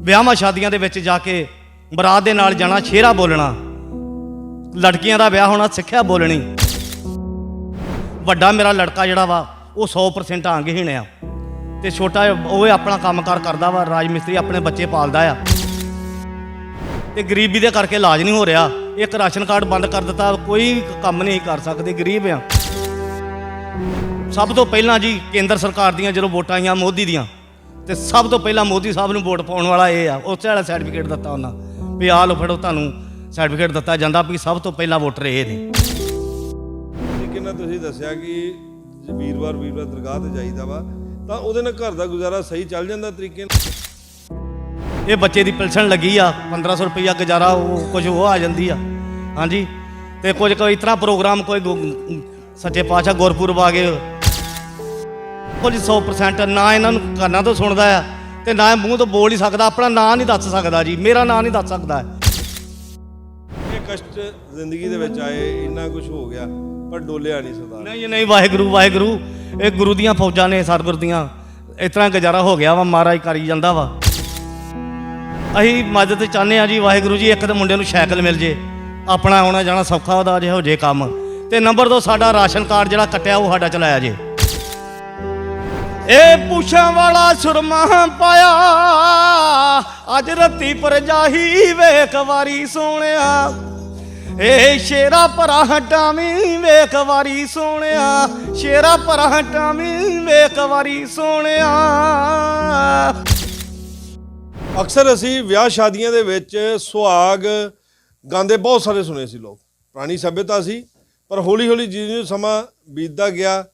ਵਿਆਹਾਂ ਸ਼ਾਦੀਆਂ ਦੇ ਵਿੱਚ ਜਾ ਕੇ ਬਰਾਤ ਦੇ ਨਾਲ ਜਾਣਾ ਸ਼ੇਰਾ ਬੋਲਣਾ। ਲੜਕੀਆਂ ਦਾ ਵਿਆਹ ਹੋਣਾ, ਸਿੱਖਿਆ ਬੋਲਣੀ। ਵੱਡਾ ਮੇਰਾ ਲੜਕਾ ਜਿਹੜਾ ਵਾ, ਉਹ 100% ਅੰਗਹੀਣ ਆ। ਤੇ ਛੋਟਾ ਉਹ ਆਪਣਾ ਕੰਮਕਾਰ ਕਰਦਾ ਵਾ ਰਾਜ ਮਿਸਤਰੀ ਆਪਣੇ ਬੱਚੇ ਪਾਲਦਾ ਆ। ਤੇ ਗਰੀਬੀ ਦੇ ਕਰਕੇ ਇਲਾਜ ਨਹੀਂ ਹੋ ਰਿਹਾ। ਇੱਕ ਰਾਸ਼ਨ ਕਾਰਡ ਬੰਦ ਕਰ ਦਿੱਤਾ, ਕੋਈ ਕੰਮ ਨਹੀਂ ਕਰ ਸਕਦੇ, ਗਰੀਬ ਆ। ਸਭ ਤੋਂ ਪਹਿਲਾਂ ਜੀ ਕੇਂਦਰ ਸਰਕਾਰ ਦੀਆਂ ਜਦੋਂ ਵੋਟਾਂ ਆਈਆਂ, ਮੋਦੀ ਦੀਆਂ ਤੇ ਸਭ ਤੋਂ ਪਹਿਲਾਂ ਮੋਦੀ ਸਾਹਿਬ ਨੂੰ ਵੋਟ ਪਾਉਣ ਵਾਲਾ ਇਹ ਆ ਉਸੇ ਵਾਲਾ ਸਰਟੀਫਿਕੇਟ ਦਿੱਤਾ ਉਹਨਾਂ ਵੀ ਆਹ ਲਓ ਫੜੋ ਤੁਹਾਨੂੰ ਸਰਟੀਫਿਕੇਟ ਦਿੱਤਾ ਜਾਂਦਾ ਵੀ ਸਭ ਤੋਂ ਪਹਿਲਾਂ ਵੋਟਰ ਇਹ ਨੇ। ਲੇਕਿਨ ਨਾ ਤੁਸੀਂ ਦੱਸਿਆ ਕਿ ਜੇ ਵੀਰਵਾਰ ਵੀਰਵਾਰ ਦਰਗਾਹ ਤੇ ਜਾਈਦਾ ਵਾ ਤਾਂ ਉਹਦੇ ਨਾਲ ਘਰ ਦਾ ਗੁਜ਼ਾਰਾ ਸਹੀ ਚੱਲ ਜਾਂਦਾ ਤਰੀਕੇ ਨਾਲ? ਇਹ ਬੱਚੇ ਦੀ ਪਿਲਸਣ ਲੱਗੀ ਆ 1500 ਰੁਪਈਆ ਗੁਜ਼ਾਰਾ ਉਹ ਕੁਝ ਉਹ ਆ ਜਾਂਦੀ ਆ। ਹਾਂਜੀ ਤੇ ਕੁਝ ਕੋਈ ਇਤਨਾ ਪ੍ਰੋਗਰਾਮ ਕੋਈ ਗੁ- ਸੱਚੇ ਪਾਤਸ਼ਾਹ ਗੁਰਪੁਰਬ ਆ ਗਏ ਕੁਝ 100% ਨਾ ਇਹਨਾਂ ਨੂੰ ਕੰਨਾਂ ਤੋਂ ਸੁਣਦਾ ਆ ਤੇ ਨਾ ਇਹ ਮੂੰਹ ਤੋਂ ਬੋਲ ਹੀ ਸਕਦਾ ਆਪਣਾ ਨਾਂ ਨਹੀਂ ਦੱਸ ਸਕਦਾ ਜੀ ਮੇਰਾ ਨਾਂ ਨਹੀਂ ਦੱਸ ਸਕਦਾ। ਇਹ ਕਸ਼ਟ ਜ਼ਿੰਦਗੀ ਦੇ ਵਿੱਚ ਆਏ ਇੰਨਾ ਕੁਝ ਹੋ ਗਿਆ ਪਰ ਡੋਲਿਆ ਨਹੀਂ ਸਰਦਾਰ। ਨਹੀਂ ਨਹੀਂ ਵਾਹਿਗੁਰੂ ਵਾਹਿਗੁਰੂ ਇਹ ਗੁਰੂ ਦੀਆਂ ਫੌਜਾਂ ਨੇ ਸਤਿਗੁਰ ਦੀਆਂ। ਇਸ ਤਰ੍ਹਾਂ ਗੁਜ਼ਾਰਾ ਹੋ ਗਿਆ ਵਾ ਮਹਾਰਾਜ ਕਰੀ ਜਾਂਦਾ ਵਾ। ਅਸੀਂ ਮਦਦ ਚਾਹੁੰਦੇ ਆ ਜੀ ਵਾਹਿਗੁਰੂ ਜੀ ਇੱਕ ਤਾਂ ਮੁੰਡੇ ਨੂੰ ਸਾਈਕਲ ਮਿਲ ਜੇ ਆਪਣਾ ਆਉਣਾ ਜਾਣਾ ਸੌਖਾ ਉਹਦਾ ਜੇ ਹੋ ਜੇ ਕੰਮ। ਤੇ ਨੰਬਰ 2 ਸਾਡਾ ਰਾਸ਼ਨ ਕਾਰਡ ਜਿਹੜਾ ਕੱਟਿਆ ਉਹ ਸਾਡਾ ਚਲਾਇਆ ਜੇ। ਇਹ ਪੁੱਛਾਂ ਵਾਲਾ ਸੁਰਮਾ ਪਾਇਆ, ਅੱਜ ਰੱਤੀ ਪਰ ਵੇਖ ਵਾਰੀ ਸੋਹਣਿਆ। ਏ ਸ਼ੇਰਾ ਭਰਾ ਹਟਾਵੀਂ ਵੇਖ ਵਾਰੀ ਸੋਹਣਿਆ, ਸ਼ੇਰਾ ਭਰਾ ਹਟਾਵੀਂ ਵੇਖ ਵਾਰੀ ਸੋਹਣਿਆ। ਅਕਸਰ ਅਸੀਂ ਵਿਆਹ ਸ਼ਾਦੀਆਂ ਦੇ ਵਿੱਚ ਸੁਹਾਗ ਗਾਉਂਦੇ ਬਹੁਤ ਸਾਰੇ ਸੁਣੇ ਸੀ ਲੋਕ। ਪੁਰਾਣੀ ਸਭਿਅਤਾ ਸੀ, ਪਰ ਹੌਲੀ ਹੌਲੀ ਜਿਉਂ ਸਮਾਂ ਬੀਤਦਾ ਗਿਆ,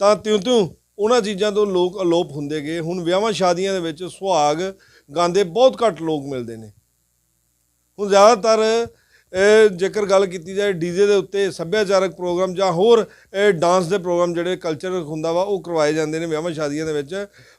ਤਾਂ ਤਿਉਂ ਤਿਉਂ ਉਹਨਾਂ ਚੀਜ਼ਾਂ ਤੋਂ ਲੋਕ ਅਲੋਪ ਹੁੰਦੇ ਗਏ। ਹੁਣ ਵਿਆਹਾਂ ਸ਼ਾਦੀਆਂ ਦੇ ਵਿੱਚ ਸੁਹਾਗ ਗਾਉਂਦੇ ਬਹੁਤ ਘੱਟ ਲੋਕ ਮਿਲਦੇ ਨੇ। ਹੁਣ ਜ਼ਿਆਦਾਤਰ ਜੇਕਰ ਗੱਲ ਕੀਤੀ ਜਾਏ ਡੀਜੇ ਦੇ ਉੱਤੇ ਸੱਭਿਆਚਾਰਕ ਪ੍ਰੋਗਰਾਮ ਜਾਂ ਹੋਰ ਡਾਂਸ ਦੇ ਪ੍ਰੋਗਰਾਮ ਜਿਹੜੇ ਕਲਚਰ ਹੁੰਦਾ ਵਾ, ਉਹ ਕਰਵਾਏ ਜਾਂਦੇ ਨੇ ਵਿਆਹਾਂ ਸ਼ਾਦੀਆਂ ਦੇ ਵਿੱਚ।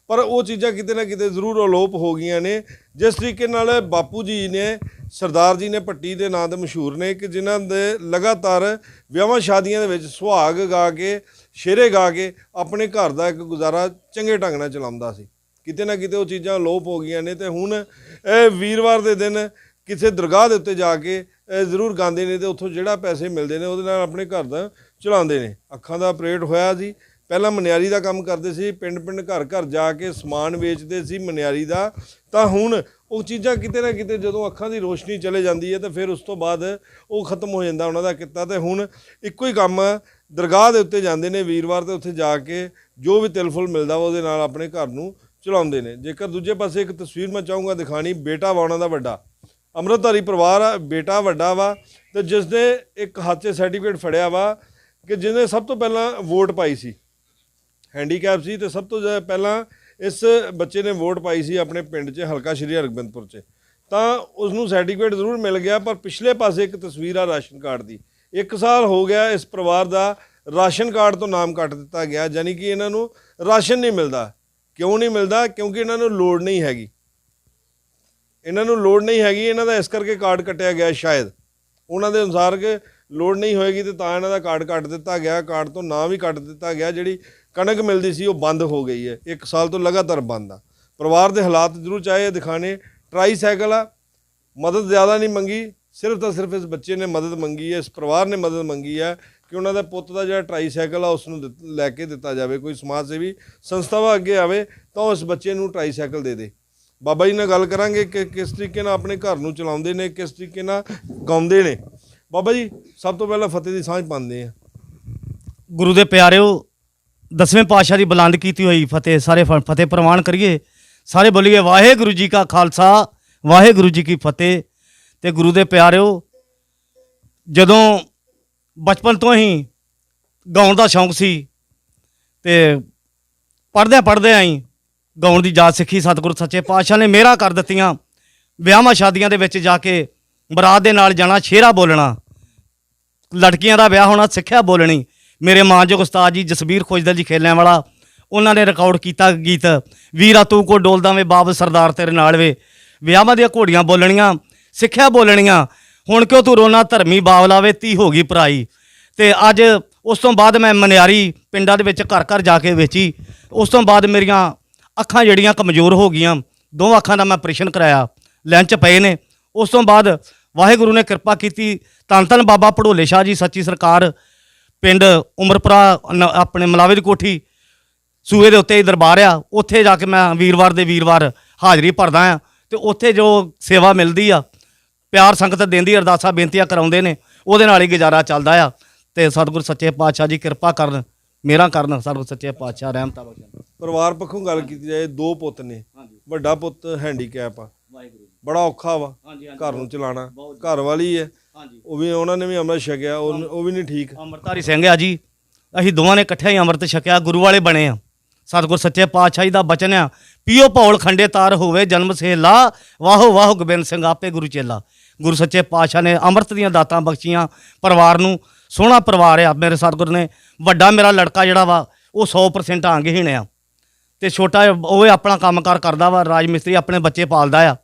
ਪਰ ਉਹ ਚੀਜ਼ਾਂ ਕਿਤੇ ਨਾ ਕਿਤੇ ਜ਼ਰੂਰ ਅਲੋਪ ਹੋ ਗਈਆਂ ਨੇ। ਜਿਸ ਤਰੀਕੇ ਨਾਲ ਬਾਪੂ ਜੀ ਨੇ, ਸਰਦਾਰ ਜੀ ਨੇ ਪੱਟੀ ਦੇ ਨਾਂ ਤੇ ਮਸ਼ਹੂਰ ਨੇ ਕਿ ਜਿਨ੍ਹਾਂ ਦੇ ਲਗਾਤਾਰ ਵਿਆਹਾਂ ਸ਼ਾਦੀਆਂ ਦੇ ਵਿੱਚ ਸੁਹਾਗ ਗਾ ਕੇ ਸ਼ੇਰੇ ਗਾ ਕੇ ਆਪਣੇ ਘਰ ਦਾ ਇੱਕ ਗੁਜ਼ਾਰਾ ਚੰਗੇ ਢੰਗ ਨਾਲ ਚਲਾਉਂਦਾ ਸੀ। ਕਿਤੇ ਨਾ ਕਿਤੇ ਉਹ ਚੀਜ਼ਾਂ ਲੋਪ ਹੋ ਗਈਆਂ ਨੇ ਤੇ ਹੁਣ ਇਹ ਵੀਰਵਾਰ ਦੇ ਦਿਨ ਕਿਸੇ ਦਰਗਾਹ ਦੇ ਉੱਤੇ ਜਾ ਕੇ ਜ਼ਰੂਰ ਗਾਉਂਦੇ ਨੇ ਤੇ ਉੱਥੋਂ ਜਿਹੜਾ ਪੈਸੇ ਮਿਲਦੇ ਨੇ ਉਹਦੇ ਨਾਲ ਆਪਣੇ ਘਰ ਦਾ ਚਲਾਉਂਦੇ ਨੇ। ਅੱਖਾਂ ਦਾ ਆਪਰੇਟ ਹੋਇਆ ਸੀ। ਪਹਿਲਾਂ ਮਨਿਆਰੀ ਦਾ ਕੰਮ ਕਰਦੇ ਸੀ ਪਿੰਡ ਪਿੰਡ ਘਰ ਘਰ ਜਾ ਕੇ ਸਮਾਨ ਵੇਚਦੇ ਸੀ ਮਨਿਆਰੀ ਦਾ। ਤਾਂ ਹੁਣ ਉਹ ਚੀਜ਼ਾਂ ਕਿਤੇ ਨਾ ਕਿਤੇ ਜਦੋਂ ਅੱਖਾਂ ਦੀ ਰੋਸ਼ਨੀ ਚਲੇ ਜਾਂਦੀ ਹੈ ਤਾਂ ਫਿਰ ਉਸ ਤੋਂ ਬਾਅਦ ਉਹ ਖਤਮ ਹੋ ਜਾਂਦਾ ਉਹਨਾਂ ਦਾ ਕਿੱਤਾ ਤੇ ਹੁਣ ਇੱਕੋ ਹੀ ਕੰਮ ਦਰਗਾਹ ਦੇ ਉੱਤੇ ਜਾਂਦੇ ਨੇ, ਵੀਰਵਾਰ ਤੇ ਉੱਥੇ ਜਾ ਕੇ ਜੋ ਵੀ ਤਿਲਫੁਲ ਮਿਲਦਾ ਵਾ ਉਹਦੇ ਨਾਲ ਆਪਣੇ ਘਰ ਨੂੰ ਚਲਾਉਂਦੇ ਨੇ। ਜੇਕਰ ਦੂਜੇ ਪਾਸੇ ਇੱਕ ਤਸਵੀਰ ਮੈਂ ਚਾਹੂੰਗਾ ਦਿਖਾਣੀ, ਬੇਟਾ ਵਾ ਉਹਨਾਂ ਦਾ ਵੱਡਾ। ਅੰਮ੍ਰਿਤਧਾਰੀ ਪਰਿਵਾਰ ਆ, ਬੇਟਾ ਵੱਡਾ ਵਾ ਤੇ ਜਿਸ ਨੇ ਇੱਕ ਹੱਥ 'ਚ ਸਰਟੀਫਿਕੇਟ ਫੜਿਆ ਵਾ ਕਿ ਜਿਹਨੇ ਸਭ ਤੋਂ ਪਹਿਲਾਂ ਵੋਟ ਪਾਈ ਸੀ। ਹੈਂਡੀਕੈਪ ਸੀ ਤੇ ਸਭ ਤੋਂ ਜ਼ਿਆਦਾ ਪਹਿਲਾਂ ਇਸ ਬੱਚੇ ਨੇ ਵੋਟ ਪਾਈ ਸੀ ਆਪਣੇ ਪਿੰਡ 'ਚ, ਹਲਕਾ ਸ਼੍ਰੀ ਹਰਗੋਬਿੰਦਪੁਰ 'ਚ। ਤਾਂ ਉਸ ਨੂੰ ਸਰਟੀਫਿਕੇਟ ਜ਼ਰੂਰ ਮਿਲ ਗਿਆ, ਪਰ ਪਿਛਲੇ ਪਾਸੇ ਇੱਕ ਤਸਵੀਰ ਆ ਰਾਸ਼ਨ ਕਾਰਡ ਦੀ। ਇੱਕ ਸਾਲ ਹੋ ਗਿਆ ਇਸ ਪਰਿਵਾਰ ਦਾ ਰਾਸ਼ਨ ਕਾਰਡ ਤੋਂ ਨਾਮ ਕੱਟ ਦਿੱਤਾ ਗਿਆ ਯਾਨੀ ਕਿ ਇਹਨਾਂ ਨੂੰ ਰਾਸ਼ਨ ਨਹੀਂ ਮਿਲਦਾ। ਕਿਉਂ ਨਹੀਂ ਮਿਲਦਾ? ਕਿਉਂਕਿ ਇਹਨਾਂ ਨੂੰ ਲੋੜ ਨਹੀਂ ਹੈਗੀ। ਇਹਨਾਂ ਨੂੰ ਲੋੜ ਨਹੀਂ ਹੈਗੀ, ਇਹਨਾਂ ਦਾ ਇਸ ਕਰਕੇ ਕਾਰਡ ਕੱਟਿਆ ਗਿਆ ਸ਼ਾਇਦ। ਉਹਨਾਂ ਦੇ ਅਨੁਸਾਰ ਕਿ ਲੋੜ ਨਹੀਂ ਹੋਏਗੀ ਤੇ ਤਾਂ ਇਹਨਾਂ ਦਾ ਕਾਰਡ ਕੱਟ ਦਿੱਤਾ ਗਿਆ, ਕਾਰਡ ਤੋਂ ਨਾਂ ਵੀ ਕੱਟ ਦਿੱਤਾ ਗਿਆ, ਜਿਹੜੀ ਕਣਕ ਮਿਲਦੀ ਸੀ ਉਹ ਬੰਦ ਹੋ ਗਈ ਹੈ। ਇੱਕ ਸਾਲ ਤੋਂ ਲਗਾਤਾਰ ਬੰਦ ਆ। ਪਰਿਵਾਰ ਦੇ ਹਾਲਾਤ ਜ਼ਰੂਰ ਚਾਹੇ ਦਿਖਾਣੇ। ਟਰਾਈ ਸਾਈਕਲ ਆ। ਮਦਦ ਜ਼ਿਆਦਾ ਨਹੀਂ ਮੰਗੀ। ਸਿਰਫ ਤਾਂ ਸਿਰਫ ਇਸ ਬੱਚੇ ਨੇ ਮਦਦ ਮੰਗੀ ਹੈ, ਇਸ ਪਰਿਵਾਰ ਨੇ ਮਦਦ ਮੰਗੀ ਹੈ ਕਿ ਉਹਨਾਂ ਦਾ ਪੁੱਤ ਦਾ ਜਿਹੜਾ ਟਰਾਈਸਾਈਕਲ ਆ ਉਸ ਨੂੰ ਲੈ ਕੇ ਦਿੱਤਾ ਜਾਵੇ, ਕੋਈ ਸਮਾਜ ਸੇਵੀ ਸੰਸਥਾਵਾਂ ਅੱਗੇ ਆਵੇ ਤਾਂ ਉਸ ਬੱਚੇ ਨੂੰ ਟਰਾਈਸਾਈਕਲ ਦੇ ਦੇ। ਬਾਬਾ ਜੀ ਨਾਲ ਗੱਲ ਕਰਾਂਗੇ ਕਿ ਕਿਸ ਤਰੀਕੇ ਨਾਲ ਆਪਣੇ ਘਰ ਨੂੰ ਚਲਾਉਂਦੇ ਨੇ, ਕਿਸ ਤਰੀਕੇ ਨਾਲ ਗਾਉਂਦੇ ਨੇ। ਬਾਬਾ ਜੀ, ਸਭ ਤੋਂ ਪਹਿਲਾਂ ਫਤਿਹ ਦੀ ਸਾਂਝ ਪਾਉਂਦੇ ਆ ਗੁਰੂ ਦੇ ਪਿਆਰਿਓ, ਦਸਵੇਂ ਪਾਤਸ਼ਾਹ ਦੀ ਬੁਲੰਦ ਕੀਤੀ ਹੋਈ ਫਤਿਹ, ਸਾਰੇ ਫ- ਫਤਿਹ ਪ੍ਰਵਾਨ ਕਰੀਏ। ਸਾਰੇ ਬੋਲੀਏ, ਵਾਹਿਗੁਰੂ ਜੀ ਕਾ ਖਾਲਸਾ, ਵਾਹਿਗੁਰੂ ਜੀ ਕੀ ਫਤਿਹ। ਤੇ ਗੁਰੂ ਦੇ ਪਿਆਰਿਓ, ਜਦੋਂ ਬਚਪਨ ਤੋਂ ਹੀ ਗਾਉਣ ਦਾ ਸ਼ੌਂਕ ਸੀ ਤੇ ਪੜ੍ਹਦਿਆਂ ਪੜ੍ਹਦਿਆਂ ਹੀ ਗਾਉਣ ਦੀ ਜਾਚ ਸਿੱਖੀ, ਸਤਿਗੁਰੂ ਸੱਚੇ ਪਾਤਸ਼ਾਹ ਨੇ ਮੇਰਾ ਕਰ ਦਿੱਤੀਆਂ ਵਿਆਹਾਂ ਸ਼ਾਦੀਆਂ ਦੇ ਵਿੱਚ ਜਾ ਕੇ ਬਰਾਤ ਦੇ ਨਾਲ ਜਾਣਾ, ਸ਼ੇਰਾ ਬੋਲਣਾ, ਲੜਕੀਆਂ ਦਾ ਵਿਆਹ ਹੋਣਾ, ਸਿੱਖਿਆ ਬੋਲਣੀ, ਮੇਰੇ ਮਾਨਯੋਗ ਉਸਤਾਦ ਜੀ ਜਸਬੀਰ ਖੋਜਦਲ ਜੀ ਖੇਲਿਆਂ ਵਾਲਾ, ਉਹਨਾਂ ਨੇ ਰਿਕਾਰਡ ਕੀਤਾ ਗੀਤ, ਵੀਰਾ ਤੂੰ ਕੋ ਡੋਲਦਾ ਵੇ ਬਾਬ ਸਰਦਾਰ ਤੇਰੇ ਨਾਲ ਵੇ। ਵਿਆਹਾਂ ਦੀਆਂ ਘੋੜੀਆਂ ਬੋਲਣੀਆਂ ਸਿੱਖਿਆ ਬੋਲਣੀਆਂ। ਹੁਣ ਕਿਉਂ ਤੂੰ ਰੋਣਾ ਧਰਮੀ ਬਾਵਲਾ ਵੇ ਤੀ ਹੋ ਗਈ ਪਰਾਈ। ਤੇ ਅੱਜ ਉਸ ਤੋਂ ਬਾਅਦ ਮੈਂ ਮਨਿਆਰੀ ਪਿੰਡਾਂ ਦੇ ਵਿੱਚ ਘਰ ਘਰ ਜਾ ਕੇ ਵੇਚੀ। ਉਸ ਤੋਂ ਬਾਅਦ ਮੇਰੀਆਂ ਅੱਖਾਂ ਜਿਹੜੀਆਂ ਕਮਜ਼ੋਰ ਹੋ ਗਈਆਂ ਦੋ ਅੱਖਾਂ ਦਾ ਮੈਂ ਆਪਰੇਸ਼ਨ ਕਰਾਇਆ। ਲੈਂਚ ਪਏ ਨੇ। ਉਸ ਤੋਂ ਬਾਅਦ ਵਾਹਿਗੁਰੂ ਨੇ ਕਿਰਪਾ ਕੀਤੀ। ਧੰਨ ਧੰਨ ਬਾਬਾ ਭੜੋਲੇ ਸ਼ਾਹ ਜੀ, ਸੱਚੀ ਸਰਕਾਰ, ਪਿੰਡ ਉਮਰਪੁਰਾ ਆਪਣੇ ਮਲਾਵੇ ਦੀ ਕੋਠੀ, ਸੂਏ ਦੇ ਉੱਤੇ ਹੀ ਦਰਬਾਰ ਆ। ਉੱਥੇ ਜਾ ਕੇ ਮੈਂ ਵੀਰਵਾਰ ਦੇ ਵੀਰਵਾਰ ਹਾਜ਼ਰੀ ਭਰਦਾ ਆ। ਤੇ ਉੱਥੇ ਜੋ ਸੇਵਾ ਮਿਲਦੀ ਆ ਪਿਆਰ ਸੰਗਤ ਦਿੰਦੀ ਅਰਦਾਸਾਂ ਬੇਨਤੀਆਂ ਕਰਾਉਂਦੇ ਨੇ। ਉਹਦੇ ਨਾਲ ਹੀ ਗੁਜ਼ਾਰਾ ਚੱਲਦਾ ਆ। ਤੇ ਸਤਿਗੁਰ ਸੱਚੇ ਪਾਤਸ਼ਾਹ ਜੀ ਕਿਰਪਾ ਕਰਨ ਮੇਰਾ ਕਰਨ ਸਤਿਗੁਰ ਸੱਚੇ ਪਾਤਸ਼ਾਹ ਰਹਿਮਤਾਂ ਬਖਸ਼ਣ। ਪਰਿਵਾਰ ਪੱਖੋਂ ਗੱਲ ਕੀਤੀ ਜਾਏ ਦੋ ਪੁੱਤ ਨੇ। ਵੱਡਾ ਪੁੱਤ ਹੈਂਡੀਕੈਪ ਆ। ਬੜਾ ਔਖਾ ਵਾ। ਘਰ ਨੂੰ ਚਲਾਉਣਾ। ਘਰ ਵਾਲੀ ਹੈ। ਉਹ ਵੀ ਉਹਨਾਂ ਨੇ ਵੀ ਅੰਮ੍ਰਿਤ ਛਕਿਆ ਉਹ ਉਹ ਵੀ ਨਹੀਂ ਠੀਕ। ਅੰਮ੍ਰਿਤਧਾਰੀ ਸਿੰਘ ਆ ਜੀ। ਅਸੀਂ ਦੋਵਾਂ ਨੇ ਇਕੱਠੇ ਹੀ ਅੰਮ੍ਰਿਤ ਛਕਿਆ ਗੁਰੂ ਵਾਲੇ ਬਣੇ ਆ। ਸਤਿਗੁਰ ਸੱਚੇ ਪਾਤਸ਼ਾਹ ਜੀ ਦਾ ਬਚਨ ਆ। ਪੀਓ ਭੌਲ ਖੰਡੇ ਤਾਰ ਹੋਵੇ ਜਨਮ ਸੇਲਾ। ਵਾਹੋ ਵਾਹੋ ਗੋਬਿੰਦ ਸਿੰਘ ਆਪੇ ਗੁਰੂ ਚੇਲਾ। ਗੁਰੂ ਸੱਚੇ ਪਾਤਸ਼ਾਹ ਨੇ ਅੰਮ੍ਰਿਤ ਦੀਆਂ ਦਾਤਾਂ ਬਖਸ਼ੀਆਂ, ਪਰਿਵਾਰ ਨੂੰ ਸੋਹਣਾ ਪਰਿਵਾਰ ਆ ਮੇਰੇ ਸਤਿਗੁਰ ਨੇ। ਵੱਡਾ ਮੇਰਾ ਲੜਕਾ ਜਿਹੜਾ ਵਾ, ਉਹ 100% ਅੰਗਹੀਣ ਆ। ਤੇ ਛੋਟਾ ਜਿਹਾ ਉਹ ਆਪਣਾ ਕੰਮਕਾਰ ਕਰਦਾ ਵਾ ਰਾਜ ਮਿਸਤਰੀ ਆਪਣੇ ਬੱਚੇ ਪਾਲਦਾ ਆ।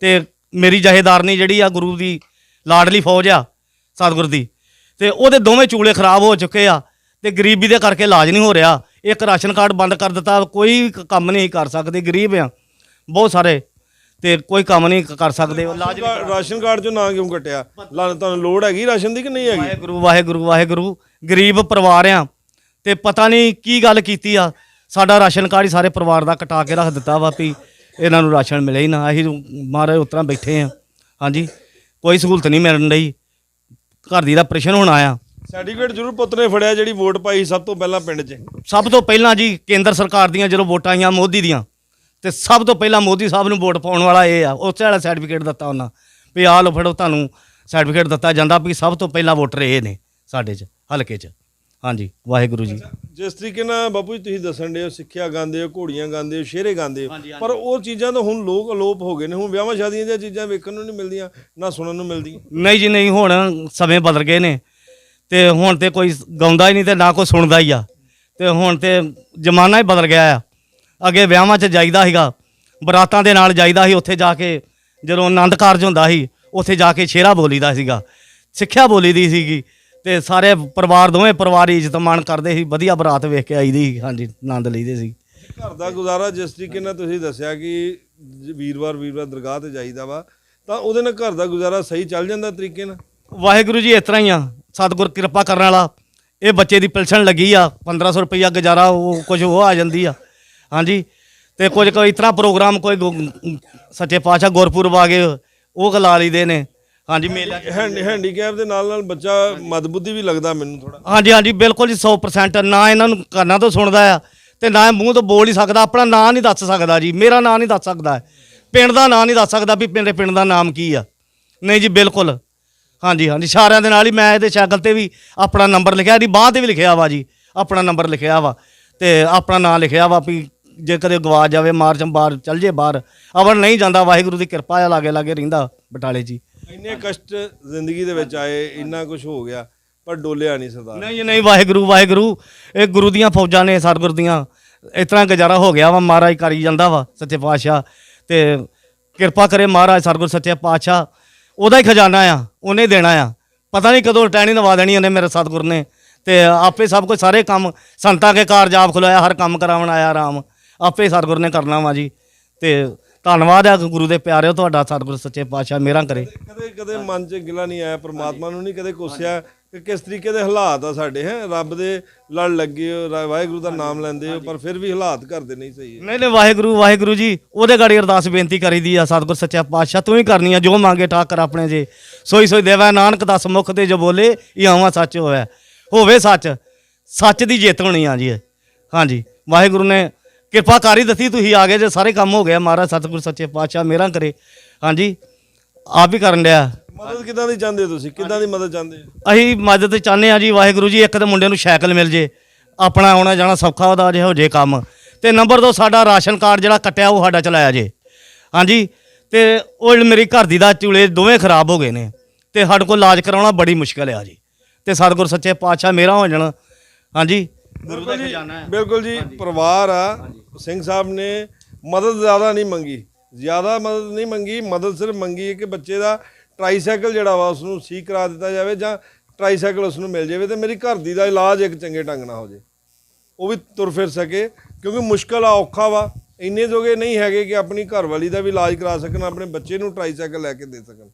ਤੇ ਮੇਰੀ ਜਹੇਦਾਰਨੀ ਜਿਹੜੀ ਆ ਗੁਰੂ ਦੀ, ਲਾਡਲੀ ਫੌਜ ਆ ਸਤਿਗੁਰ ਦੀ। ਤੇ ਉਹਦੇ ਦੋਵੇਂ ਚੂਲੇ ਖਰਾਬ ਹੋ ਚੁੱਕੇ ਆ ਤੇ ਗਰੀਬੀ ਦੇ ਕਰਕੇ ਇਲਾਜ ਨਹੀਂ ਹੋ ਰਿਹਾ। ਇੱਕ ਰਾਸ਼ਨ ਕਾਰਡ ਬੰਦ ਕਰ ਦਿੱਤਾ, ਕੋਈ ਕ- ਕੰਮ ਨਹੀਂ ਕਰ ਸਕਦੇ, ਗਰੀਬ ਆ। ਬਹੁਤ ਸਾਰੇ ਤੇ ਕੋਈ ਕੰਮ ਨਹੀਂ ਕਰ ਸਕਦੇ ਉਹ ਨਹੀਂ ਰਾਸ਼ਨ ਕਾਰਡ ਚੋਂ ਨਾਂ ਕਿਉਂ ਕੱਟਿਆ? ਲਾ- ਤੁਹਾਨੂੰ ਲੋੜ ਹੈਗੀ ਰਾਸ਼ਨ ਦੀ ਕਿ ਨਹੀਂ ਹੈਗੀ? ਵਾਹਿਗੁਰੂ ਵਾਹਿਗੁਰੂ ਵਾਹਿਗੁਰੂ। ਗਰੀਬ ਪਰਿਵਾਰ ਆ ਤੇ ਪਤਾ ਨਹੀਂ ਕੀ ਗੱਲ ਕੀਤੀ ਆ। ਸਾਡਾ ਰਾਸ਼ਨ ਕਾਰਡ ਹੀ ਸਾਰੇ ਪਰਿਵਾਰ ਦਾ ਕਟਾ ਕੇ ਰੱਖ ਦਿੱਤਾ ਵਾ ਵੀ ਇਹਨਾਂ ਨੂੰ ਰਾਸ਼ਨ ਮਿਲੇ ਹੀ ਨਾ। ਅਸੀਂ ਮਾਰੇ ਉਤਰਾ ਬੈਠੇ ਆ। ਹਾਂਜੀ ਕੋਈ ਸਹੂਲਤ ਨਹੀਂ ਮਿਲਣ ਲਈ ਘਰ ਦੀ ਦਾ ਪ੍ਰਸ਼ਨ ਹੋਣਾ ਆ। ਸਰਟੀਫਿਕੇਟ ਜ਼ਰੂਰ ਪੁੱਤ ਨੇ ਫੜਿਆ ਜਿਹੜੀ ਵੋਟ ਪਾਈ ਸਭ ਤੋਂ ਪਹਿਲਾਂ ਪਿੰਡ 'ਚ। ਸਭ ਤੋਂ ਪਹਿਲਾਂ ਜੀ ਕੇਂਦਰ ਸਰਕਾਰ ਦੀਆਂ ਜਦੋਂ ਵੋਟਾਂ ਆਈਆਂ ਮੋਦੀ ਦੀਆਂ ਤੇ ਸਭ ਤੋਂ ਪਹਿਲਾਂ ਮੋਦੀ ਸਾਹਿਬ ਨੂੰ ਵੋਟ ਪਾਉਣ ਵਾਲਾ ਇਹ ਆ ਉਸੇ ਵਾਲਾ ਸਰਟੀਫਿਕੇਟ ਦਿੱਤਾ ਉਹਨਾਂ ਵੀ ਆਹ ਲਓ ਫੜੋ ਤੁਹਾਨੂੰ ਸਰਟੀਫਿਕੇਟ ਦਿੱਤਾ ਜਾਂਦਾ ਵੀ ਸਭ ਤੋਂ ਪਹਿਲਾਂ ਵੋਟਰ ਇਹ ਨੇ ਸਾਡੇ 'ਚ ਹਲਕੇ 'ਚ। ਹਾਂਜੀ ਵਾਹਿਗੁਰੂ ਜੀ। ਜਿਸ ਤਰੀਕੇ ਨਾਲ ਬਾਪੂ ਜੀ ਤੁਸੀਂ ਦੱਸਣ ਦੇ ਹੋ ਸਿੱਖਿਆ ਗਾਉਂਦੇ ਹੋ ਘੋੜੀਆਂ ਗਾਉਂਦੇ ਹੋ ਸ਼ੇਰੇ ਗਾਉਂਦੇ ਹੋ। ਪਰ ਉਹ ਚੀਜ਼ਾਂ ਤਾਂ ਹੁਣ ਲੋਕ ਅਲੋਪ ਹੋ ਗਏ ਨੇ ਹੁਣ ਵਿਆਹਾਂ ਸ਼ਾਦੀਆਂ ਦੀਆਂ ਚੀਜ਼ਾਂ ਵੇਖਣ ਨੂੰ ਨਹੀਂ ਮਿਲਦੀਆਂ ਨਾ ਸੁਣਨ ਨੂੰ ਮਿਲਦੀਆਂ। ਨਹੀਂ ਜੀ ਨਹੀਂ ਹੁਣ ਸਮੇਂ ਬਦਲ ਗਏ ਨੇ ਤੇ ਹੁਣ ਤੇ ਕੋਈ ਗਾਉਂਦਾ ਹੀ ਨਹੀਂ ਤੇ ਨਾ ਕੋਈ ਸੁਣਦਾ ਹੀ ਆ ਤੇ ਹੁਣ ਤੇ ਜ਼ਮਾਨਾ ਹੀ ਬਦਲ ਗਿਆ ਆ। ਅੱਗੇ ਵਿਆਹਾਂ 'ਚ ਜਾਈਦਾ ਸੀਗਾ ਬਰਾਤਾਂ ਦੇ ਨਾਲ ਜਾਈਦਾ ਸੀ ਉੱਥੇ ਜਾ ਕੇ ਜਦੋਂ ਆਨੰਦ ਕਾਰਜ ਹੁੰਦਾ ਸੀ ਉੱਥੇ ਜਾ ਕੇ ਸ਼ੇਰਾ ਬੋਲੀਦਾ ਸੀਗਾ ਸਿੱਖਿਆ ਬੋਲੀ ਦੀ ਸੀਗੀ ਤੇ ਸਾਰੇ ਪਰਿਵਾਰ ਦੋਵੇਂ ਪਰਿਵਾਰ ਇੱਜ਼ਤ ਮਾਣ ਕਰਦੇ ਸੀ ਵਧੀਆ ਬਰਾਤ ਵੇਖ ਕੇ ਆਈਦੀ ਸੀ ਹਾਂਜੀ ਆਨੰਦ ਲਈਦੇ ਸੀ। ਘਰ ਦਾ ਗੁਜ਼ਾਰਾ ਜਿਸ ਤਰੀਕੇ ਨਾਲ ਤੁਸੀਂ ਦੱਸਿਆ ਕਿ ਵੀਰਵਾਰ ਵੀਰਵਾਰ ਦਰਗਾਹ ਤੇ ਜਾਈਦਾ ਵਾ ਤਾਂ ਉਹਦੇ ਨਾਲ ਘਰ ਦਾ ਗੁਜ਼ਾਰਾ ਸਹੀ ਚੱਲ ਜਾਂਦਾ ਤਰੀਕੇ ਨਾਲ? ਵਾਹਿਗੁਰੂ ਜੀ ਇਸ ਤਰ੍ਹਾਂ ਹੀ ਆ ਸਤਿਗੁਰ ਕਿਰਪਾ ਕਰਨ ਵਾਲਾ ਇਹ ਬੱਚੇ ਦੀ ਪਿਲਸਣ ਲੱਗੀ ਆ 1500 ਰੁਪਈਆ ਗੁਜ਼ਾਰਾ ਉਹ ਕੁਝ ਉਹ ਆ ਜਾਂਦੀ ਆ। ਹਾਂਜੀ। ਤੇ ਕੁਝ ਕੋਈ ਤਰ੍ਹਾਂ ਪ੍ਰੋਗਰਾਮ ਕੋਈ ਗੁ- ਸੱਚੇ ਪਾਤਸ਼ਾਹ ਗੁਰਪੁਰਬ ਆ ਗਏ ਉਹ ਲਾ ਲਈਦੇ ਨੇ। ਹਾਂਜੀ ਮੇਲਿਆਂ 'ਚ ਹੈਂਡ ਹੈਂਡੀਕੈਪ ਦੇ ਨਾਲ ਨਾਲ ਬੱਚਾ ਮਦਬੁੱਧੀ ਵੀ ਲੱਗਦਾ ਮੈਨੂੰ ਥੋੜਾ ਹਾਂਜੀ ਹਾਂਜੀ ਬਿਲਕੁਲ ਜੀ 100% ਨਾ ਇਹਨਾਂ ਨੂੰ ਕੰਨਾਂ ਤੋਂ ਸੁਣਦਾ ਆ ਤੇ ਨਾ ਇਹ ਮੂੰਹ ਤੋਂ ਬੋਲ ਹੀ ਸਕਦਾ ਆਪਣਾ ਨਾਂ ਨਹੀਂ ਦੱਸ ਸਕਦਾ ਜੀ ਮੇਰਾ ਨਾਂ ਨਹੀਂ ਦੱਸ ਸਕਦਾ। ਪਿੰਡ ਦਾ ਨਾਂ ਨਹੀਂ ਦੱਸ ਸਕਦਾ ਵੀ ਮੇਰੇ ਪਿੰਡ ਦਾ ਨਾਮ ਕੀ ਆ। ਨਹੀਂ ਜੀ ਬਿਲਕੁਲ। ਹਾਂਜੀ ਹਾਂਜੀ ਇਸ਼ਾਰਿਆਂ ਦੇ ਨਾਲ ਹੀ ਮੈਂ ਇਹਦੇ ਸਾਈਕਲ ਤੇ ਵੀ ਆਪਣਾ ਨੰਬਰ ਲਿਖਿਆ ਇਹਦੀ ਬਾਂਹ ਤੇ ਵੀ ਲਿਖਿਆ ਵਾ ਜੀ ਆਪਣਾ ਨੰਬਰ ਲਿਖਿਆ ਵਾ ਤੇ ਆਪਣਾ ਨਾਂ ਲਿਖਿਆ ਵਾ ਵੀ ਜੇ ਕਦੇ ਗਵਾ ਜਾਵੇ ਮਾਰ ਬਾਹਰ ਚੱਲ ਜੇ ਬਾਹਰ। ਅਵਰ ਨਹੀਂ ਜਾਂਦਾ ਵਾਹਿਗੁਰੂ ਦੀ ਕਿਰਪਾ ਆ ਲਾਗੇ ਲਾਗੇ ਰਹਿੰਦਾ ਬਟਾਲੇ ਜੀ। ਇੰਨੇ ਕਸ਼ਟ ਜ਼ਿੰਦਗੀ ਦੇ ਵਿੱਚ ਆਏ ਇੰਨਾ ਕੁਝ ਹੋ ਗਿਆ ਪਰ ਡੋਲਿਆ ਨਹੀਂ ਸਰਦਾਰ। ਨਹੀਂ ਨਹੀਂ ਵਾਹਿਗੁਰੂ ਵਾਹਿਗੁਰੂ ਇਹ ਗੁਰੂ ਦੀਆਂ ਫੌਜਾਂ ਨੇ ਸਤਿਗੁਰ ਦੀਆਂ। ਇਸ ਤਰ੍ਹਾਂ ਗੁਜ਼ਾਰਾ ਹੋ ਗਿਆ ਵਾ ਮਹਾਰਾਜ ਕਰੀ ਜਾਂਦਾ ਵਾ ਸੱਚੇ ਪਾਤਸ਼ਾਹ। ਤੇ ਕਿਰਪਾ ਕਰੇ ਮਹਾਰਾਜ ਸਤਿਗੁਰ ਸੱਚੇ ਪਾਤਸ਼ਾਹ। ਉਹਦਾ ਹੀ ਖਜ਼ਾਨਾ ਆ ਉਹਨੇ ਦੇਣਾ ਆ। ਪਤਾ ਨਹੀਂ ਕਦੋਂ ਟਹਿਣੀ ਨਵਾ ਦੇਣੀ ਉਹਨੇ ਮੇਰੇ ਸਤਿਗੁਰ ਨੇ। ਤੇ ਆਪੇ ਸਭ ਕੁਝ ਸਾਰੇ ਕੰਮ ਸੰਤਾਂ ਕੇ ਕਾਰਜ ਆਪ ਖਲੋਇਆ ਹਰ ਕੰਮ ਕਰਾਉਣ ਆਇਆ ਰਾਮ ਆਪੇ ਸਤਿਗੁਰ ਨੇ ਕਰਨਾ ਵਾ ਜੀ। ਤੇ ਧੰਨਵਾਦ ਆ ਗੁਰੂ ਦੇ ਪਿਆਰਿਓ ਤੁਹਾਡਾ ਸਤਿਗੁਰ ਸੱਚੇ ਪਾਤਸ਼ਾਹ ਮੇਰਾ ਕਰੇ। ਕਦੇ ਕਦੇ ਮਨ 'ਚ ਗਿਲਾ ਨਹੀਂ ਆਇਆ ਪ੍ਰਮਾਤਮਾ ਨੂੰ ਨਹੀਂ ਕਦੇ ਕੋਸਿਆ ਕਿ ਕਿਸ ਤਰੀਕੇ ਦੇ ਹਾਲਾਤ ਆ ਸਾਡੇ ਹੈ? ਰੱਬ ਦੇ ਲੜ ਲੱਗੇ ਹੋ ਵਾਹਿਗੁਰੂ ਦਾ ਨਾਮ ਲੈਂਦੇ ਹੋ ਪਰ ਫਿਰ ਵੀ ਹਾਲਾਤ ਕਰਦੇ ਨਹੀਂ ਸਹੀ। ਹੈ ਨਹੀਂ ਨਹੀਂ ਵਾਹਿਗੁਰੂ ਵਾਹਿਗੁਰੂ ਜੀ ਉਹਦੇ ਗਾੜੀ ਅਰਦਾਸ ਬੇਨਤੀ ਕਰੀਦੀ ਆ ਸਤਿਗੁਰ ਸੱਚਾ ਪਾਤਸ਼ਾਹ ਤੂੰ ਹੀ ਕਰਨੀ ਆ ਜੋ ਮੰਗੇ ਠਾਕਰ ਆਪਣੇ ਜੇ। ਸੋਈ ਸੋਈ ਦੇਵਾ ਨਾਨਕ ਦਸ ਮੁਖ ਤੇ ਜੋ ਬੋਲੇ ਇਹ ਆਵਾਂ ਸੱਚ ਹੋਇਆ ਹੋਵੇ ਸੱਚ ਸੱਚ ਦੀ ਜਿੱਤ ਹੋਣੀ ਆ ਜੀ। ਹਾਂਜੀ ਵਾਹਿਗੁਰੂ ਨੇ ਕਿਰਪਾ ਕਰੀ ਦਿੱਤੀ ਤੁਸੀਂ ਆ ਗਏ ਜੇ ਸਾਰੇ ਕੰਮ ਹੋ ਗਿਆ ਮਹਾਰਾਜ ਸਤਿਗੁਰ ਸੱਚੇ ਪਾਤਸ਼ਾਹ ਮੇਰਾ ਕਰੇ। ਹਾਂਜੀ ਆਪ ਹੀ ਕਰਨ ਡਿਆ। ਮਦਦ ਕਿਦਾਂ ਦੀ ਚਾਹੁੰਦੇ ਹੋ ਤੁਸੀਂ? ਕਿਦਾਂ ਦੀ ਮਦਦ ਚਾਹੁੰਦੇ ਹੋ? ਅਸੀਂ ਮਦਦ ਚਾਹੁੰਦੇ ਆ ਜੀ ਵਾਹਿਗੁਰੂ ਜੀ ਇੱਕ ਤਾਂ ਮੁੰਡੇ ਨੂੰ ਸਾਈਕਲ ਮਿਲ ਜੇ ਆਪਣਾ ਆਉਣਾ ਜਾਣਾ ਸੌਖਾ ਉਹਦਾ ਜੇ ਹੋ ਜੇ ਕੰਮ। ਤੇ ਨੰਬਰ ਦੋ ਸਾਡਾ ਰਾਸ਼ਨ ਕਾਰਡ ਜਿਹੜਾ ਕੱਟਿਆ ਉਹ ਸਾਡਾ ਚਲਾਇਆ ਜੇ। ਹਾਂਜੀ ਤੇ ਉਹ ਮੇਰੀ ਘਰ ਦੀ ਦਾ ਚੂਲੇ ਦੋਵੇਂ ਖਰਾਬ ਹੋ ਗਏ ਨੇ। ਤੇ ਸਾਡੇ ਕੋਲ ਇਲਾਜ ਕਰਾਉਣਾ ਬੜੀ ਮੁਸ਼ਕਲ ਆ ਜੀ। ਤੇ ਸਤਿਗੁਰ ਸੱਚੇ ਪਾਤਸ਼ਾਹ ਮੇਰਾ ਹੋ ਜਾਣਾ। ਹਾਂਜੀ ਗੁਰੂ ਦਾ ਖਜ਼ਾਨਾ ਹੈ। ਬਿਲਕੁਲ ਜੀ ਪਰਿਵਾਰ ਆ। ਸਿੰਘ ਸਾਹਿਬ ਨੇ ਮਦਦ ਜ਼ਿਆਦਾ ਨਹੀਂ ਮੰਗੀ। ਜ਼ਿਆਦਾ ਮਦਦ ਨਹੀਂ ਮੰਗੀ ਮਦਦ ਸਿਰਫ ਮੰਗੀ ਹੈ ਕਿ ਬੱਚੇ ਦਾ ਟ੍ਰਾਈਸਾਈਕਲ ਜਿਹੜਾ ਵਾ ਉਸ ਨੂੰ ਠੀਕ ਕਰਾ ਦਿੱਤਾ ਜਾਵੇ ਜਾਂ ਟ੍ਰਾਈਸਾਈਕਲ ਉਸ ਨੂੰ ਮਿਲ ਜਾਵੇ ਤੇ ਮੇਰੀ ਘਰ ਦੀ ਦਾ ਇਲਾਜ ਇੱਕ ਚੰਗੇ ਢੰਗ ਨਾਲ ਹੋ ਜੇ। ਉਹ ਵੀ ਤੁਰ ਫਿਰ ਸਕੇ ਕਿਉਂਕਿ ਮੁਸ਼ਕਲ ਆ ਔਖਾ ਵਾ। ਇੰਨੇ ਜੋਗੇ ਨਹੀਂ ਹੈਗੇ ਕਿ ਆਪਣੀ ਘਰਵਾਲੀ ਦਾ ਵੀ ਇਲਾਜ ਕਰਾ ਸਕਣ ਆਪਣੇ ਬੱਚੇ ਨੂੰ ਟ੍ਰਾਈਸਾਈਕਲ ਲੈ ਕੇ ਦੇ ਸਕਣ।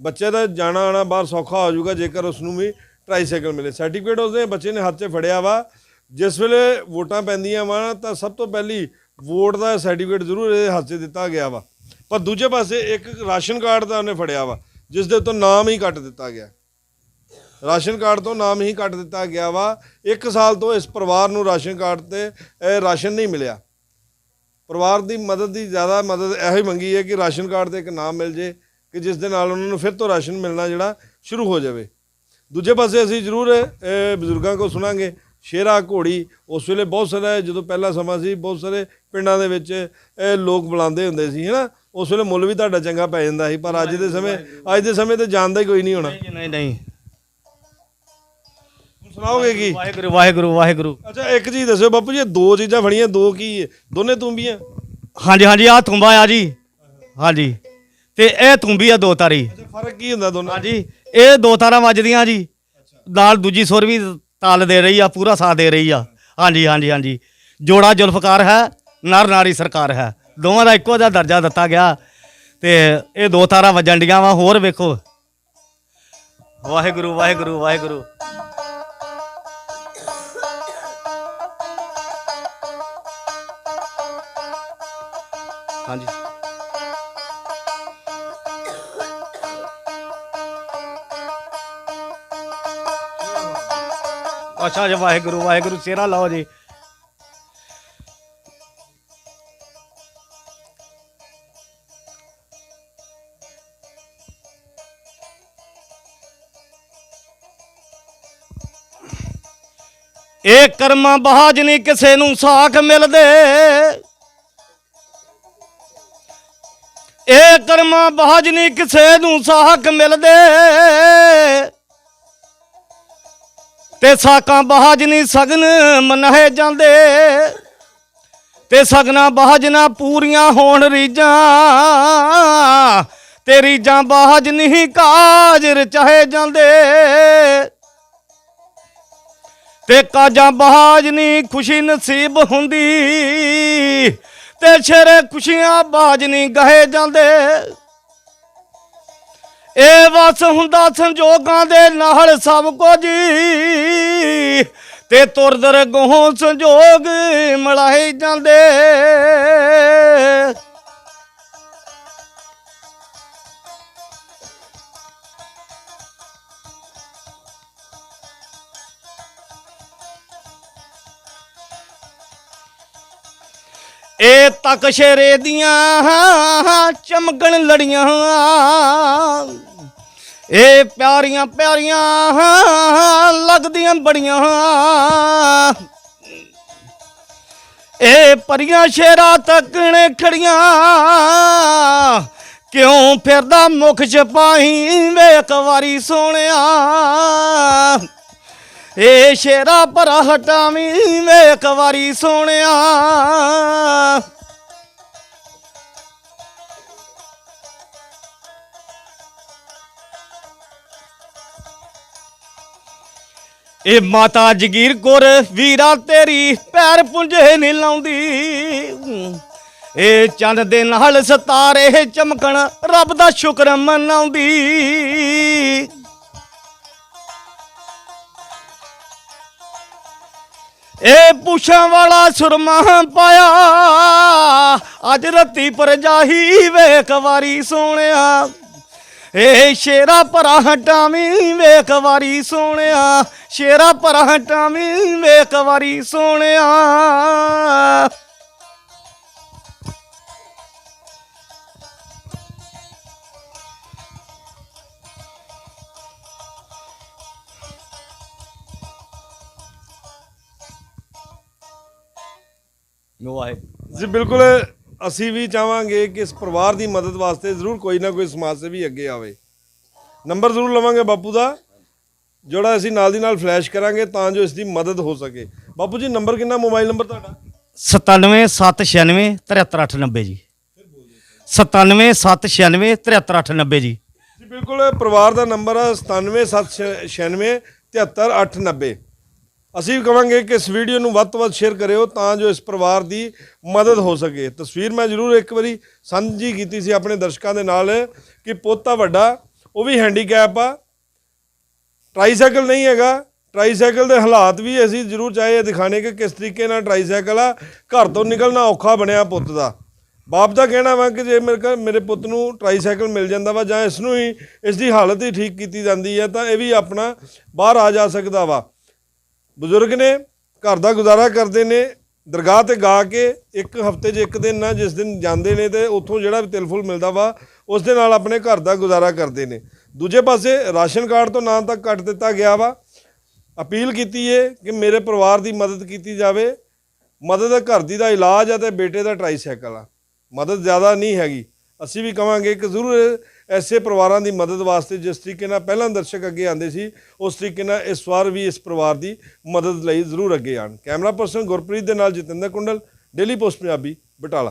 ਬੱਚੇ ਦਾ ਜਾਣਾ ਆਣਾ ਬਾਹਰ ਸੌਖਾ ਹੋ ਜਾਊਗਾ ਜੇਕਰ ਉਸ ਨੂੰ ਵੀ ਟ੍ਰਾਈਸਾਈਕਲ ਮਿਲੇ। ਸਰਟੀਫਿਕੇਟ ਉਸਦੇ ਬੱਚੇ ਨੇ ਹੱਥ 'ਚ ਫੜਿਆ ਵਾ। ਜਿਸ ਵੇਲੇ ਵੋਟਾਂ ਪੈਂਦੀਆਂ ਵਾ, ਤਾਂ ਸਭ ਤੋਂ ਪਹਿਲੀ ਵੋਟ ਦਾ ਸਰਟੀਫਿਕੇਟ ਜ਼ਰੂਰ ਇਹਦੇ ਹੱਥ 'ਚ ਦਿੱਤਾ ਗਿਆ ਵਾ। ਪਰ ਦੂਜੇ ਪਾਸੇ ਇੱਕ ਰਾਸ਼ਨ ਕਾਰਡ ਦਾ ਉਹਨੇ ਫੜਿਆ ਵਾ, ਜਿਸ ਦੇ ਉੱਤੇ ਨਾਮ ਹੀ ਕੱਟ ਦਿੱਤਾ ਗਿਆ। ਰਾਸ਼ਨ ਕਾਰਡ ਤੋਂ ਨਾਮ ਹੀ ਕੱਟ ਦਿੱਤਾ ਗਿਆ ਵਾ। ਇੱਕ ਸਾਲ ਤੋਂ ਇਸ ਪਰਿਵਾਰ ਨੂੰ ਰਾਸ਼ਨ ਕਾਰਡ ਤੇ ਰਾਸ਼ਨ ਨਹੀਂ ਮਿਲਿਆ। ਪਰਿਵਾਰ ਦੀ ਮਦਦ ਦੀ ਜ਼ਿਆਦਾ ਮਦਦ ਇਹੋ ਹੀ ਮੰਗੀ ਹੈ ਕਿ ਰਾਸ਼ਨ ਕਾਰਡ ਤੇ ਇੱਕ ਨਾਮ ਮਿਲ ਜੇ, ਕਿ ਜਿਸ ਦੇ ਨਾਲ ਉਹਨਾਂ ਨੂੰ ਫਿਰ ਤੋਂ ਰਾਸ਼ਨ ਮਿਲਣਾ ਜਿਹੜਾ ਸ਼ੁਰੂ ਹੋ ਜਾਵੇ। ਦੂਜੇ ਪਾਸੇ ਅਸੀਂ ਜ਼ਰੂਰ ਬਜ਼ੁਰਗਾਂ ਕੋ ਸੁਣਾਂਗੇ। ਸ਼ੇਰਾ ਘੋੜੀ ਉਸ ਵੇਲੇ ਬਹੁਤ ਸਾਰਾ ਜਦੋਂ ਪਹਿਲਾ ਸਮਾਂ ਸੀ ਬਹੁਤ ਸਾਰੇ ਪਿੰਡਾਂ ਦੇ ਵਿੱਚ ਇਹ ਲੋਕ ਬੁਲਾਉਂਦੇ ਹੁੰਦੇ ਸੀ ਹੈਨਾ? ਉਸ ਵੇਲੇ ਮੁੱਲ ਵੀ ਤੁਹਾਡਾ ਚੰਗਾ ਪੈ ਜਾਂਦਾ ਸੀ ਪਰ ਅੱਜ ਦੇ ਸਮੇਂ ਅੱਜ ਦੇ ਸਮੇਂ ਤੇ ਜਾਣਦਾ ਹੀ ਕੋਈ ਨਹੀਂ ਹੋਣਾ। ਨਹੀਂ ਨਹੀਂ ਸੁਣਾਓਗੇ ਕੀ? ਵਾਹਿਗੁਰੂ ਵਾਹਿਗੁਰੂ ਵਾਹਿਗੁਰੂ। ਅੱਛਾ ਇੱਕ ਚੀਜ਼ ਦੱਸਿਓ ਬਾਪੂ ਜੀ ਦੋ ਚੀਜ਼ਾਂ ਫੜੀਆਂ ਦੋ ਕੀ ਹੈ? ਦੋਨੇ ਤੁੰਬੀਆਂ? ਹਾਂਜੀ ਹਾਂਜੀ ਆ ਤੁੰਬਾ ਆ ਜੀ। ਹਾਂਜੀ। ਤੇ ਇਹ ਤੁੰਬੀ ਆ ਦੋ ਤਾਰੀ। ਅੱਛਾ ਫ਼ਰਕ ਕੀ ਹੁੰਦਾ ਦੋਨਾਂ? ਹਾਂਜੀ ਇਹ ਦੋ ਤਾਰਾਂ ਵੱਜਦੀਆਂ ਜੀ। ਨਾਲ ਦੂਜੀ ਸੁਰ ਵੀ ਤਾਲ ਦੇ ਰਹੀ ਆ, ਪੂਰਾ ਸਾਥ ਦੇ ਰਹੀ ਆ। ਹਾਂਜੀ ਹਾਂਜੀ ਹਾਂਜੀ। ਜੋੜਾ ਜ਼ੁਲਫਕਾਰ ਹੈ, ਨਰ ਨਾਰੀ ਸਰਕਾਰ ਹੈ। ਦੋਵਾਂ ਦਾ ਇੱਕੋ ਜਿਹਾ ਦਰਜਾ ਦਿੱਤਾ ਗਿਆ। ਤੇ ਇਹ ਦੋ ਤਾਰਾਂ ਵੱਜਣ ਡੀਆਂ ਵਾ। ਹੋਰ ਵੇਖੋ। ਵਾਹਿਗੁਰੂ ਵਾਹਿਗੁਰੂ ਵਾਹਿਗੁਰੂ। ਹਾਂਜੀ। ਅੱਛਾ ਜੀ, ਵਾਹਿਗੁਰੂ ਵਾਹਿਗੁਰੂ, ਸਿਹਰਾ ਲਾਓ ਜੀ। ਇਹ ਕਰਮਾਂ ਬਾਜ ਨਹੀਂ ਕਿਸੇ ਨੂੰ ਸਾਖ ਮਿਲਦੇ। ਇਹ ਕਰਮਾਂ ਬਾਜ ਨਹੀਂ ਕਿਸੇ ਨੂੰ ਸਾਖ ਮਿਲਦੇ। ਤੇ ਸਾਕਾਂ ਬਹਾਜ਼ ਨਹੀਂ ਸਗਨ ਮਨਾਏ ਜਾਂਦੇ। ਤੇ ਸਗਨਾ ਬਹਾਜ਼ ਨਾ ਪੂਰੀਆਂ ਹੋਣ ਰੀਜਾਂ ਤੇ ਰੀਜਾਂ ਬਹਾਜ਼ ਨਹੀਂ ਕਾਜ ਰਚਾਏ ਜਾਂਦੇ। ਤੇ ਕਾਜਾਂ ਬਹਾਜ਼ ਨਹੀਂ ਖੁਸ਼ੀ ਨਸੀਬ ਹੁੰਦੀ। ਤੇ ਸ਼ਰੇ ਖੁਸ਼ੀਆਂ ਬਾਜ ਨਹੀਂ ਗਏ ਜਾਂਦੇ। ਇਹ ਵਸ ਹੁੰਦਾ ਸੰਜੋਗਾਂ ਦੇ ਨਾਲ ਸਭ ਕੁਝ ਤੇ ਤੁਰਦਰ ਗੋਹ ਸੰਜੋਗ ਮਲਾਈ ਜਾਂਦੇ। ਇਹ ਤੱਕ ਸ਼ੇਰੇ ਦੀਆਂ ਚਮਕਣ ਲੜੀਆਂ। ਇਹ ਪਿਆਰੀਆਂ ਪਿਆਰੀਆਂ ਲੱਗਦੀਆਂ ਬੜੀਆਂ। ਇਹ ਪਰੀਆਂ ਸ਼ੇਰਾ ਤੱਕਣੇ ਖੜੀਆਂ। ਕਿਉਂ ਫਿਰਦਾ ਮੁਖ ਛਪਾਈ ਇੱਕ ਵਾਰੀ ਸੋਹਣਿਆ। ਏ ਸ਼ੇਰਾ ਭਰਾ ਹਟਾਵੀਂ ਵੇਖ ਵਾਰੀ ਸੋਹਣਿਆ। ਇਹ ਮਾਤਾ ਜਗੀਰ ਕੌਰ, ਵੀਰਾ ਤੇਰੀ ਪੈਰ ਪੁੰਝੇ ਨਹੀਂ ਲਾਉਂਦੀ। ਇਹ ਚੰਦ ਦੇ ਨਾਲ ਸਤਾਰੇ ਚਮਕਣ, ਰੱਬ ਦਾ ਸ਼ੁਕਰ ਮਨਾਉਂਦੀ। ਇਹ ਪੁੱਛਾਂ ਵਾਲਾ ਸੁਰਮਾ ਪਾਇਆ। ਅੱਜ ਰਤੀ ਪਰਜਾਹੀ ਵੇਖ ਵਾਰੀ ਸੋਹਣਿਆ। ਏ ਸ਼ੇਰਾ ਭਰਾ ਹਟਾਵੀਂ ਵੇਖ ਵਾਰੀ ਸੋਹਣਿਆ। ਸ਼ੇਰਾ ਭਰਾ ਹਟਾਵੀਂ ਵੇਖ ਵਾਰੀ ਸੋਹਣਿਆ। ਵਾਹਿਗੁਰੂ ਜੀ ਬਿਲਕੁਲ ਅਸੀਂ ਵੀ ਚਾਹਾਂਗੇ ਕਿ ਇਸ ਪਰਿਵਾਰ ਦੀ ਮਦਦ ਵਾਸਤੇ ਜ਼ਰੂਰ ਕੋਈ ਨਾ ਕੋਈ ਸਮਾਜ ਸੇਵੀ ਅੱਗੇ ਆਵੇ। ਨੰਬਰ ਜ਼ਰੂਰ ਲਵਾਂਗੇ ਬਾਪੂ ਦਾ ਜਿਹੜਾ ਅਸੀਂ ਨਾਲ ਦੀ ਨਾਲ ਫਲੈਸ਼ ਕਰਾਂਗੇ ਤਾਂ ਜੋ ਇਸ ਦੀ ਮਦਦ ਹੋ ਸਕੇ। ਬਾਪੂ ਜੀ ਨੰਬਰ ਕਿੰਨਾ ਮੋਬਾਈਲ ਨੰਬਰ ਤੁਹਾਡਾ? 97796 73890 ਜੀ। 97796 73890 ਜੀ। ਜੀ ਬਿਲਕੁਲ ਪਰਿਵਾਰ ਦਾ ਨੰਬਰ ਹੈ 9776 73890 ਅਸੀਂ ਵੀ ਕਵਾਂਗੇ ਕਿ ਇਸ ਵੀਡੀਓ ਨੂੰ ਵੱਧ ਤੋਂ ਵੱਧ ਸ਼ੇਅਰ ਕਰਿਓ ਤਾਂ ਜੋ ਇਸ ਪਰਿਵਾਰ ਦੀ ਮਦਦ ਹੋ ਸਕੇ। ਤਸਵੀਰ ਮੈਂ ਜ਼ਰੂਰ ਇੱਕ ਵਾਰੀ ਸਾਂਝੀ ਕੀਤੀ ਸੀ ਆਪਣੇ ਦਰਸ਼ਕਾਂ ਦੇ ਨਾਲ ਕਿ ਪੋਤਾ ਵੱਡਾ, ਉਹ ਵੀ ਹੈਂਡੀਕੈਪ ਆ। ਟਰਾਈਸਾਈਕਲ ਨਹੀਂ ਹੈਗਾ ਟਰਾਈਸਾਈਕਲ ਦੇ ਹਾਲਾਤ ਵੀ ਅਸੀਂ ਜ਼ਰੂਰ ਚਾਹੇ ਇਹ ਦਿਖਾਣੇ ਕਿ ਕਿਸ ਤਰੀਕੇ ਨਾਲ ਟਰਾਈਸਾਈਕਲ ਆ, ਘਰ ਤੋਂ ਨਿਕਲਣਾ ਔਖਾ ਬਣਿਆ ਪੁੱਤ ਦਾ। ਬਾਪ ਦਾ ਕਹਿਣਾ ਵਾ ਕਿ ਜੇ ਮੇਰੇ ਕੋਲ ਮੇਰੇ ਪੁੱਤ ਨੂੰ ਟਰਾਈਸਾਈਕਲ ਮਿਲ ਜਾਂਦਾ ਵਾ ਜਾਂ ਇਸ ਨੂੰ ਹੀ, ਇਸ ਦੀ ਹਾਲਤ ਹੀ ਠੀਕ ਕੀਤੀ ਜਾਂਦੀ ਹੈ ਤਾਂ ਇਹ ਵੀ ਆਪਣਾ ਬਾਹਰ ਆ ਜਾ ਸਕਦਾ ਵਾ। ਬਜ਼ੁਰਗ ਨੇ ਘਰ ਦਾ ਗੁਜ਼ਾਰਾ ਕਰਦੇ ਨੇ, ਦਰਗਾਹ ਤੇ ਗਾ ਕੇ ਇੱਕ ਹਫ਼ਤੇ 'ਚ ਇੱਕ ਦਿਨ ਨਾ ਜਿਸ ਦਿਨ ਜਾਂਦੇ ਨੇ ਤੇ ਉੱਥੋਂ ਜਿਹੜਾ ਵੀ ਤਿਲ ਮਿਲਦਾ ਵਾ, ਉਸ ਦੇ ਨਾਲ ਆਪਣੇ ਘਰ ਦਾ ਗੁਜ਼ਾਰਾ ਕਰਦੇ ਨੇ। ਦੂਜੇ ਪਾਸੇ ਰਾਸ਼ਨ ਕਾਰਡ ਤੋਂ ਨਾਂ ਤੱਕ ਕੱਟ ਦਿੱਤਾ ਗਿਆ ਵਾ। ਅਪੀਲ ਕੀਤੀ ਏ ਕਿ ਮੇਰੇ ਪਰਿਵਾਰ ਦੀ ਮਦਦ ਕੀਤੀ ਜਾਵੇ। ਮਦਦ ਘਰ ਦੀ ਦਾ ਇਲਾਜ ਆ ਤੇ ਬੇਟੇ ਦਾ ਟਰਾਈਸਾਈਕਲ ਆ। ਮਦਦ ਜ਼ਿਆਦਾ ਨਹੀਂ ਹੈਗੀ। ਅਸੀਂ ਵੀ ਕਵਾਂਗੇ ਕਿ ਜ਼ਰੂਰ ਐਸੇ ਪਰਿਵਾਰਾਂ ਦੀ ਮਦਦ ਵਾਸਤੇ ਜਿਸ ਤਰੀਕੇ ਨਾਲ ਪਹਿਲਾਂ ਦਰਸ਼ਕ ਅੱਗੇ ਆਉਂਦੇ ਸੀ, ਉਸ ਤਰੀਕੇ ਨਾਲ ਇਸ ਵਾਰ ਵੀ ਇਸ ਪਰਿਵਾਰ ਦੀ ਮਦਦ ਲਈ ਜ਼ਰੂਰ ਅੱਗੇ ਆਣ ਕੈਮਰਾ ਪਰਸਨ ਗੁਰਪ੍ਰੀਤ ਦੇ ਨਾਲ ਜਤਿੰਦਰ ਕੁੰਡਲ, ਡੇਲੀ ਪੋਸਟ ਪੰਜਾਬੀ, ਬਟਾਲਾ।